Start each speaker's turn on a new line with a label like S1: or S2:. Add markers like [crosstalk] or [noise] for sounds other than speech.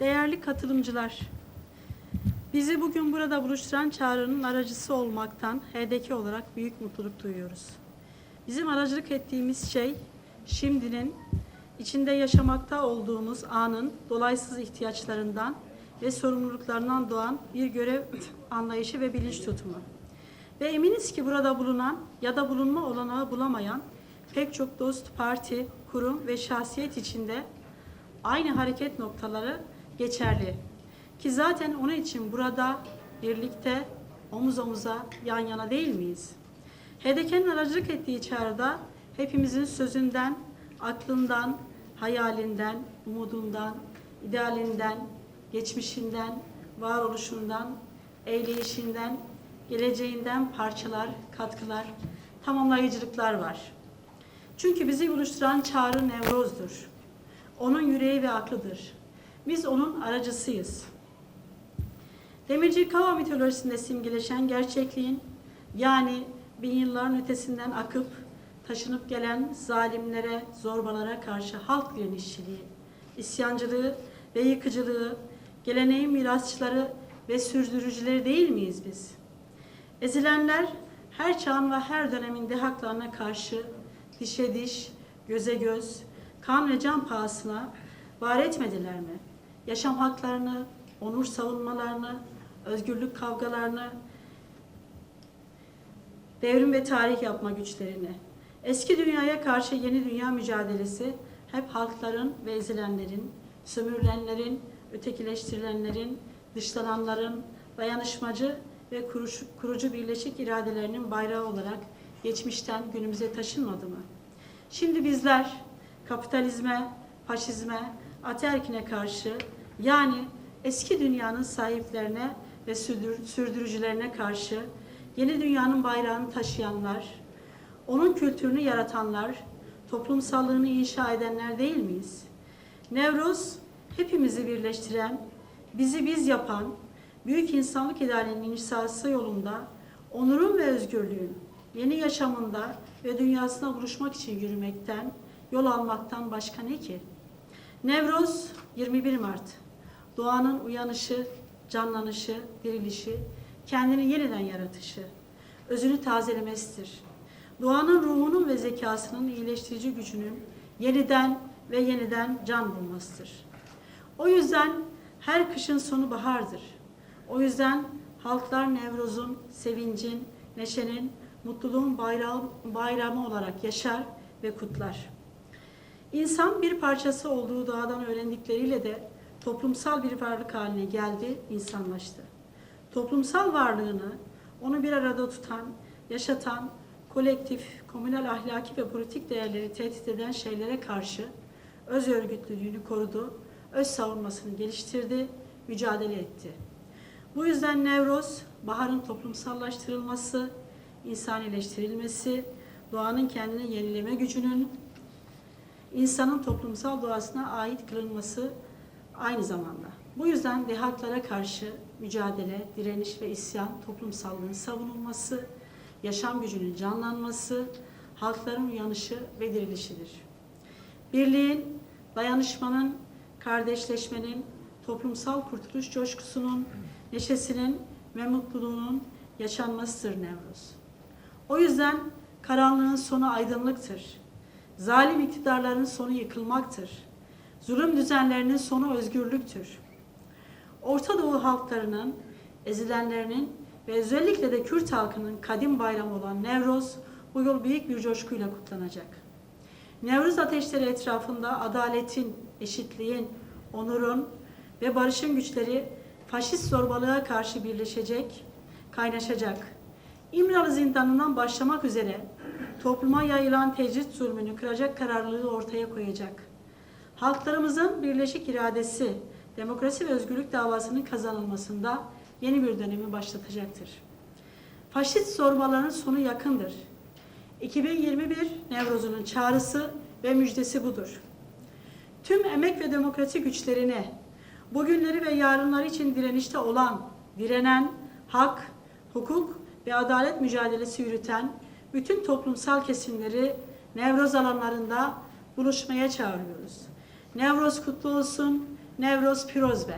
S1: Değerli katılımcılar, bizi bugün burada buluşturan çağrının aracısı olmaktan HDK olarak büyük mutluluk duyuyoruz. Bizim aracılık ettiğimiz şey, şimdinin içinde yaşamakta olduğumuz anın dolaysız ihtiyaçlarından ve sorumluluklarından doğan bir görev [clears throat] anlayışı ve bilinç tutumu. Ve eminiz ki burada bulunan ya da bulunma olanağı bulamayan pek çok dost, parti, kurum ve şahsiyet içinde aynı hareket noktaları geçerli. Ki zaten onun için burada birlikte omuz omuza yan yana değil miyiz? HDK'nin aracılık ettiği çağrıda hepimizin sözünden, aklından, hayalinden, umudundan, idealinden, geçmişinden, varoluşundan, eyleyişinden, geleceğinden parçalar, katkılar, tamamlayıcılıklar var. Çünkü bizi buluşturan çağrı Nevroz'dur. Onun yüreği ve aklıdır. Biz onun aracısıyız. Demirci Kava mitolojisinde simgeleşen gerçekliğin yani bin yılların ötesinden akıp taşınıp gelen zalimlere, zorbalara karşı halk direnişçiliği, isyancılığı ve yıkıcılığı, geleneğin mirasçıları ve sürdürücüleri değil miyiz biz? Ezilenler her çağın ve her dönemin de haklarına karşı dişe diş, göze göz, kan ve can pahasına var etmediler mi? Yaşam haklarını, onur savunmalarını, özgürlük kavgalarını, devrim ve tarih yapma güçlerini. Eski dünyaya karşı yeni dünya mücadelesi hep halkların ve ezilenlerin, sömürülenlerin, ötekileştirilenlerin, dışlananların, dayanışmacı ve kurucu, kurucu birleşik iradelerinin bayrağı olarak geçmişten günümüze taşınmadı mı? Şimdi bizler kapitalizme, faşizme, ataerkine karşı yani eski dünyanın sahiplerine ve sürdür- sürdürücülerine karşı yeni dünyanın bayrağını taşıyanlar, onun kültürünü yaratanlar, toplumsallığını inşa edenler değil miyiz? Nevroz hepimizi birleştiren, bizi biz yapan, büyük insanlık idealinin inşası yolunda onurun ve özgürlüğün yeni yaşamında ve dünyasına buluşmak için yürümekten, yol almaktan başka ne ki? Nevroz 21 Mart. Doğanın uyanışı, canlanışı, dirilişi, kendini yeniden yaratışı, özünü tazelemesidir. Doğanın ruhunun ve zekasının iyileştirici gücünün yeniden ve yeniden can bulmasıdır. O yüzden her kışın sonu bahardır. O yüzden halklar Nevroz'un, sevincin, neşenin, mutluluğun bayrağı, bayramı olarak yaşar ve kutlar. İnsan bir parçası olduğu doğadan öğrendikleriyle de toplumsal bir varlık haline geldi, insanlaştı. Toplumsal varlığını, onu bir arada tutan, yaşatan, kolektif, komünel ahlaki ve politik değerleri tehdit eden şeylere karşı öz örgütlülüğünü korudu, öz savunmasını geliştirdi, mücadele etti. Bu yüzden Nevroz, baharın toplumsallaştırılması, insanileştirilmesi, doğanın kendini yenileme gücünün, insanın toplumsal doğasına ait kılınması aynı zamanda. Bu yüzden dehatlara karşı mücadele, direniş ve isyan toplumsallığın savunulması, yaşam gücünün canlanması, halkların uyanışı ve dirilişidir. Birliğin, dayanışmanın, kardeşleşmenin, toplumsal kurtuluş coşkusunun, neşesinin ve mutluluğunun yaşanmasıdır Nevruz. O yüzden karanlığın sonu aydınlıktır. Zalim iktidarların sonu yıkılmaktır. Zulüm düzenlerinin sonu özgürlüktür. Orta Doğu halklarının, ezilenlerinin ve özellikle de Kürt halkının kadim bayramı olan Nevroz bu yıl büyük bir coşkuyla kutlanacak. Nevruz ateşleri etrafında adaletin, eşitliğin, onurun ve barışın güçleri faşist zorbalığa karşı birleşecek, kaynaşacak. İmralı zindanından başlamak üzere topluma yayılan tecrit zulmünü kıracak kararlılığı ortaya koyacak. Halklarımızın birleşik iradesi, demokrasi ve özgürlük davasının kazanılmasında yeni bir dönemi başlatacaktır. Faşist zorbaların sonu yakındır. 2021 Nevroz'unun çağrısı ve müjdesi budur. Tüm emek ve demokrasi güçlerine, bugünleri ve yarınları için direnişte olan, direnen, hak, hukuk ve adalet mücadelesi yürüten bütün toplumsal kesimleri Nevroz alanlarında buluşmaya çağırıyoruz. Nevroz kutlu olsun, Nevroz Pirozbe.